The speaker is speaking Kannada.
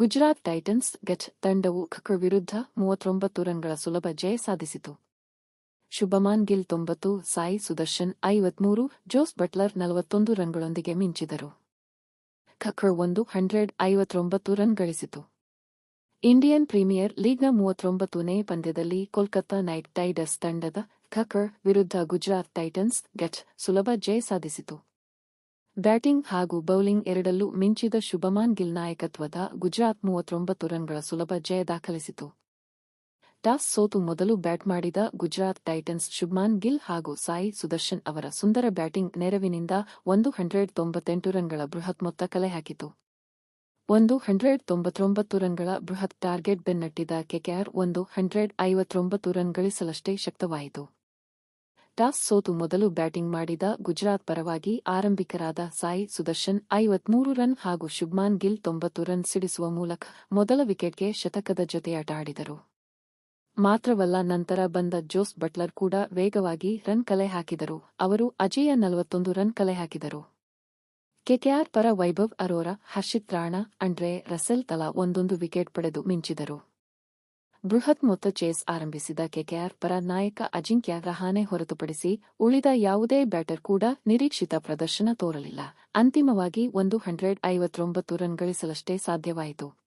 ಗುಜರಾತ್ ಟೈಟನ್ಸ್ ಗೆಟ್ ತಂಡವು ಖಕರ್ ವಿರುದ್ಧ ಮೂವತ್ತೊಂಬತ್ತು ರನ್ಗಳ ಸುಲಭ ಜಯ ಸಾಧಿಸಿತು. ಶುಭಮಾನ್ ಗಿಲ್ ತೊಂಬತ್ತು, ಸಾಯಿ ಸುದರ್ಶನ್ ಐವತ್ಮೂರು, ಜೋಸ್ ಬಟ್ಲರ್ ನಲವತ್ತೊಂದು ರನ್ಗಳೊಂದಿಗೆ ಮಿಂಚಿದರು. ಖಖರ್ ಒಂದು, ಹಂಡ್ರೆಡ್ ಐವತ್ತೊಂಬತ್ತು ರನ್ ಗಳಿಸಿತು. ಇಂಡಿಯನ್ ಪ್ರೀಮಿಯರ್ ಲೀಗ್ನ ಮೂವತ್ತೊಂಬತ್ತನೇ ಪಂದ್ಯದಲ್ಲಿ ಕೋಲ್ಕತ್ತಾ ನೈಟ್ ಟೈಡರ್ಸ್ ತಂಡದ ಖಖರ್ ವಿರುದ್ಧ ಗುಜರಾತ್ ಟೈಟನ್ಸ್ ಗೆಟ್ ಸುಲಭ ಜಯ ಸಾಧಿಸಿತು. ಬ್ಯಾಟಿಂಗ್ ಹಾಗೂ ಬೌಲಿಂಗ್ ಎರಡಲ್ಲೂ ಮಿಂಚಿದ ಶುಭಮಾನ್ ಗಿಲ್ ನಾಯಕತ್ವದ ಗುಜರಾತ್ ಮೂವತ್ತೊಂಬತ್ತು ರನ್ಗಳ ಸುಲಭ ಜಯ ದಾಖಲಿಸಿತು. ಟಾಸ್ ಸೋತು ಮೊದಲು ಬ್ಯಾಟ್ ಮಾಡಿದ ಗುಜರಾತ್ ಟೈಟನ್ಸ್ ಶುಭ್ಮಾನ್ ಗಿಲ್ ಹಾಗೂ ಸಾಯಿ ಸುದರ್ಶನ್ ಅವರ ಸುಂದರ ಬ್ಯಾಟಿಂಗ್ ನೆರವಿನಿಂದ ಒಂದು ಹಂಡ್ರೆಡ್ ತೊಂಬತ್ತೆಂಟು ರನ್ಗಳ ಬೃಹತ್ ಮೊತ್ತ ಕಲೆ ಹಾಕಿತು. ಒಂದು ಹಂಡ್ರೆಡ್ ತೊಂಬತ್ತೊಂಬತ್ತು ರನ್ಗಳ ಬೃಹತ್ ಟಾರ್ಗೆಟ್ ಬೆನ್ನಟ್ಟಿದ ಕೆಕೆಆರ್ ಒಂದು ಹಂಡ್ರೆಡ್ ಐವತ್ತೊಂಬತ್ತು ರನ್ ಗಳಿಸಲಷ್ಟೇ ಶಕ್ತವಾಯಿತು. ಟಾಸ್ ಸೋತು ಮೊದಲು ಬ್ಯಾಟಿಂಗ್ ಮಾಡಿದ ಗುಜರಾತ್ ಪರವಾಗಿ ಆರಂಭಿಕರಾದ ಸಾಯಿ ಸುದರ್ಶನ್ ಐವತ್ಮೂರು ರನ್ ಹಾಗೂ ಶುಭ್ಮಾನ್ ಗಿಲ್ ತೊಂಬತ್ತು ರನ್ ಸಿಡಿಸುವ ಮೂಲಕ ಮೊದಲ ವಿಕೆಟ್ಗೆ ಶತಕದ ಜೊತೆಯಾಟ ಆಡಿದರು. ಮಾತ್ರವಲ್ಲ ನಂತರ ಬಂದ ಜೋಸ್ ಬಟ್ಲರ್ ಕೂಡ ವೇಗವಾಗಿ ರನ್ ಕಲೆ ಹಾಕಿದರು. ಅವರು ಅಜೇಯ ನಲವತ್ತೊಂದು ರನ್ ಕಲೆ ಹಾಕಿದರು. ಕೆಕೆಆರ್ ಪರ ವೈಭವ್ ಅರೋರಾ, ಹರ್ಷಿತ್ ರಾಣಾ, ಅಂಡ್ರೆ ರಸೆಲ್ ತಲಾ ಒಂದೊಂದು ವಿಕೆಟ್ ಪಡೆದು ಮಿಂಚಿದರು. ಬೃಹತ್ ಮೊತ್ತ ಚೇಸ್ ಆರಂಭಿಸಿದ ಕೆಕೆಆರ್ ಪರ ನಾಯಕ ಅಜಿಂಕ್ಯ ರಹಾನೆ ಹೊರತುಪಡಿಸಿ ಉಳಿದ ಯಾವುದೇ ಬ್ಯಾಟರ್ ಕೂಡ ನಿರೀಕ್ಷಿತ ಪ್ರದರ್ಶನ ತೋರಲಿಲ್ಲ. ಅಂತಿಮವಾಗಿ ಒಂದು ಹಂಡ್ರೆಡ್ ಐವತ್ತೊಂಬತ್ತು ರನ್ ಗಳಿಸಲಷ್ಟೇ ಸಾಧ್ಯವಾಯಿತು.